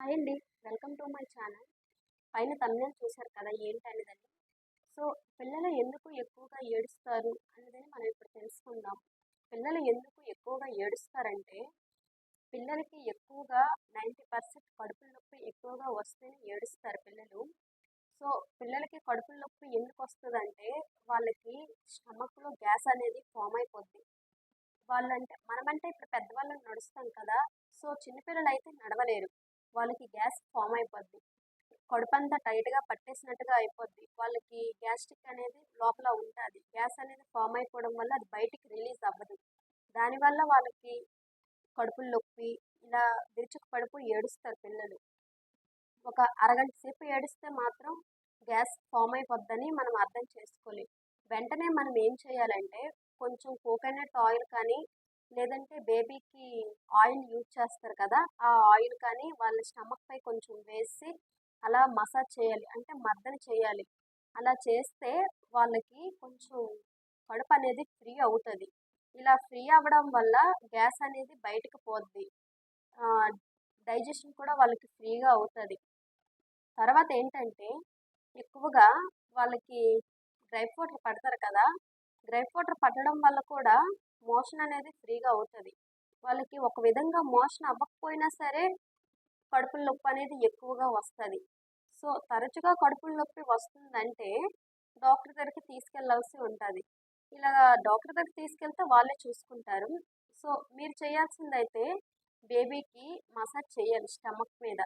Hi అండి. Welcome to my channel. పైన తమిళం చూశారు కదా ఏంటనేదని. సో పిల్లలు ఎందుకు ఎక్కువగా ఏడుస్తారు అనేదని మనం ఇప్పుడు తెలుసుకుందాం. పిల్లలు ఎందుకు ఎక్కువగా ఏడుస్తారంటే పిల్లలకి ఎక్కువగా నైంటీ పర్సెంట్ కడుపుల నొప్పి ఎక్కువగా వస్తేనే ఏడుస్తారు పిల్లలు. సో పిల్లలకి కడుపుల నొప్పి ఎందుకు వస్తుందంటే వాళ్ళకి స్టమక్లో గ్యాస్ అనేది ఫామ్ అయిపోద్ది. వాళ్ళంటే మనమంటే ఇప్పుడు పెద్దవాళ్ళని నడుస్తాం కదా సో చిన్నపిల్లలు అయితే నడవలేరు. వాళ్ళకి గ్యాస్ ఫామ్ అయిపోద్ది. కడుపు అంతా టైట్గా పట్టేసినట్టుగా అయిపోద్ది. వాళ్ళకి గ్యాస్ట్రిక్ అనేది లోపల ఉంటుంది. గ్యాస్ అనేది ఫామ్ అయిపోవడం వల్ల అది బయటికి రిలీజ్ అవ్వదు. దానివల్ల వాళ్ళకి కడుపులు నొప్పి ఇలా విరుచుకు పడిపోయి ఏడుస్తారు పిల్లలు. ఒక అరగంట సేపు ఏడిస్తే మాత్రం గ్యాస్ ఫామ్ అయిపోద్దని మనం అర్థం చేసుకోవాలి వెంటనే మనం ఏం చేయాలంటే కొంచెం కోకోనట్ ఆయిల్ కానీ లేదంటే బేబీకి ఆయిల్ యూజ్ చేస్తారు కదా ఆ ఆయిల్ కానీ వాళ్ళ స్టమక్ పై కొంచెం వేసి అలా మసాజ్ చేయాలి. అంటే మర్దన చేయాలి. అలా చేస్తే వాళ్ళకి కొంచెం కడుపు అనేది ఫ్రీ అవుతుంది. ఇలా ఫ్రీ అవ్వడం వల్ల గ్యాస్ అనేది బయటకు పోద్ది. డైజెషన్ కూడా వాళ్ళకి ఫ్రీగా అవుతుంది. తర్వాత ఏంటంటే ఎక్కువగా వాళ్ళకి డ్రై ఫ్రూటర్ పడతారు కదా డ్రై ఫ్రూటర్ పట్టడం వల్ల కూడా మోషన్ అనేది ఫ్రీగా అవుతుంది. వాళ్ళకి ఒక విధంగా మోషన్ అవ్వకపోయినా సరే కడుపుల నొప్పి అనేది ఎక్కువగా వస్తుంది. సో తరచుగా కడుపుల నొప్పి వస్తుందంటే డాక్టర్ దగ్గరికి తీసుకెళ్ళాల్సి ఉంటుంది. ఇలా డాక్టర్ దగ్గరికి తీసుకెళ్తే వాళ్ళే చూసుకుంటారు. సో మీరు చేయాల్సిందైతే బేబీకి మసాజ్ చేయాలి స్టమక్ మీద.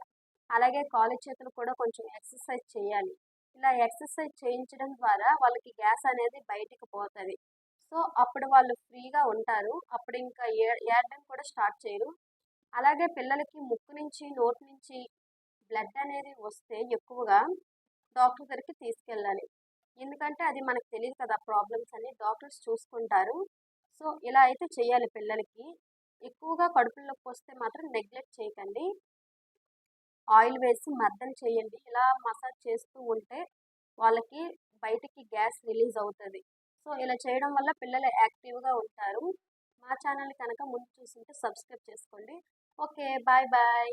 అలాగే కాలు చేతులు కూడా కొంచెం ఎక్సర్సైజ్ చేయాలి. ఇలా ఎక్సర్సైజ్ చేయించడం ద్వారా వాళ్ళకి గ్యాస్ అనేది బయటికి పోతుంది. సో అప్పుడు వాళ్ళు ఫ్రీగా ఉంటారు. అప్పుడు ఇంకా ఏ ఏడడం కూడా స్టార్ట్ చేయరు. అలాగే పిల్లలకి ముక్కు నుంచి నోటి నుంచి బ్లడ్ అనేది వస్తే ఎక్కువగా డాక్టర్ దగ్గరికి తీసుకెళ్ళాలి. ఎందుకంటే అది మనకు తెలియదు కదా ప్రాబ్లమ్స్ అని డాక్టర్స్ చూసుకుంటారు. సో ఇలా అయితే చేయాలి పిల్లలకి. ఎక్కువగా కడుపులోకి వస్తే మాత్రం నెగ్లెక్ట్ చేయకండి. ఆయిల్ వేసి మర్దన చేయండి. ఇలా మసాజ్ చేస్తూ ఉంటే వాళ్ళకి బయటికి గ్యాస్ రిలీజ్ అవుతుంది. సో ఇలా చేయడం వల్ల పిల్లలు యాక్టివ్గా ఉంటారు. మా ఛానల్ కనుక ముందు చూస్తుంటే సబ్స్క్రైబ్ చేసుకోండి. Okay bye bye.